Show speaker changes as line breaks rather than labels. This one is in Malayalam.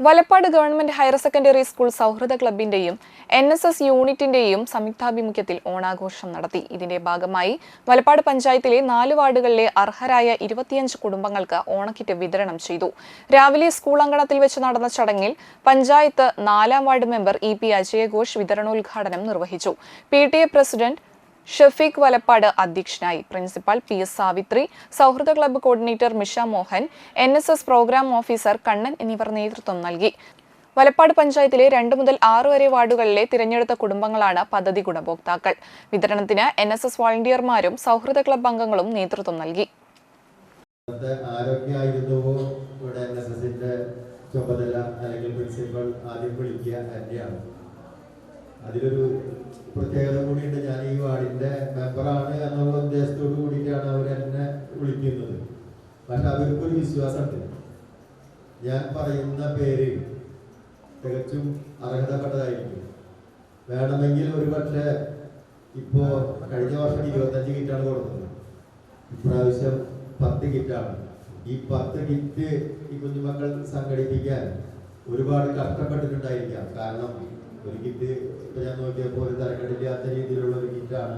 Valappad government higher secondary school സൗഹൃദ ക്ലബിന്റെയും എൻ എസ് എസ് യൂണിറ്റിന്റെയും സംയുക്താഭിമുഖ്യത്തിൽ ഓണാഘോഷം നടത്തി. ഇതിന്റെ ഭാഗമായി വലപ്പാട് പഞ്ചായത്തിലെ നാല് വാർഡുകളിലെ അർഹരായ ഇരുപത്തിയഞ്ച് കുടുംബങ്ങൾക്ക് ഓണക്കിറ്റ് വിതരണം ചെയ്തു. രാവിലെ സ്കൂൾ അങ്കണത്തിൽ വെച്ച് നടന്ന ചടങ്ങിൽ പഞ്ചായത്ത് നാലാം വാർഡ് മെമ്പർ ഇ പി അജയഘോഷ് വിതരണോദ്ഘാടനം നിർവഹിച്ചു. P T A president Shafeeq Valappad അധ്യക്ഷനായി പ്രിൻസിപ്പൽ പി എസ് സാവിത്രി സൗഹൃദ club coordinator Misha Mohan N S S programme officer Kannan എന്നിവർ നേതൃത്വം നൽകി. വലപ്പാട് പഞ്ചായത്തിലെ രണ്ട് മുതൽ ആറ് വരെ വാർഡുകളിലെ തിരഞ്ഞെടുത്ത കുടുംബങ്ങളാണ് പദ്ധതി ഗുണഭോക്താക്കൾ. വിതരണത്തിന് എൻ എസ് എസ് വോളണ്ടിയർമാരും സൗഹൃദ ക്ലബ്ബ് അംഗങ്ങളും നേതൃത്വം നൽകി.
ചുമതല അല്ലെങ്കിൽ ആദ്യം വിളിക്കുക എന്നെയാണ് അതിലൊരു പ്രത്യേകത കൂടിയുണ്ട്. ഞാൻ ഈ വാർഡിന്റെ മെമ്പറാണ് എന്നുള്ള ഉദ്ദേശത്തോട് കൂടിയിട്ടാണ് അവർ എന്നെ വിളിക്കുന്നത്. പക്ഷെ അവർക്കൊരു വിശ്വാസമുണ്ട്. ഞാൻ പറയുന്ന പേര് തികച്ചും അർഹതപ്പെട്ടതായിരിക്കും. വേണമെങ്കിൽ ഒരു പക്ഷേ ഇപ്പോ കഴിഞ്ഞ വർഷം ഇരുപത്തഞ്ച് കിറ്റാണ് കൊടുത്തത് ഇപ്രാവശ്യം പത്ത് കിറ്റാണ്. ഈ പത്ത് കിറ്റ് ഈ കുഞ്ഞുമക്കൾ സംഘടിപ്പിക്കാൻ ഒരുപാട് കഷ്ടപ്പെട്ടിട്ടുണ്ടായിരിക്കാം. കാരണം ഒരു കിറ്റ് ഇപ്പൊ ഞാൻ നോക്കിയപ്പോൾ ഒരു തരക്കെട്ടില്ലാത്ത രീതിയിലുള്ള ഒരു കിറ്റാണ്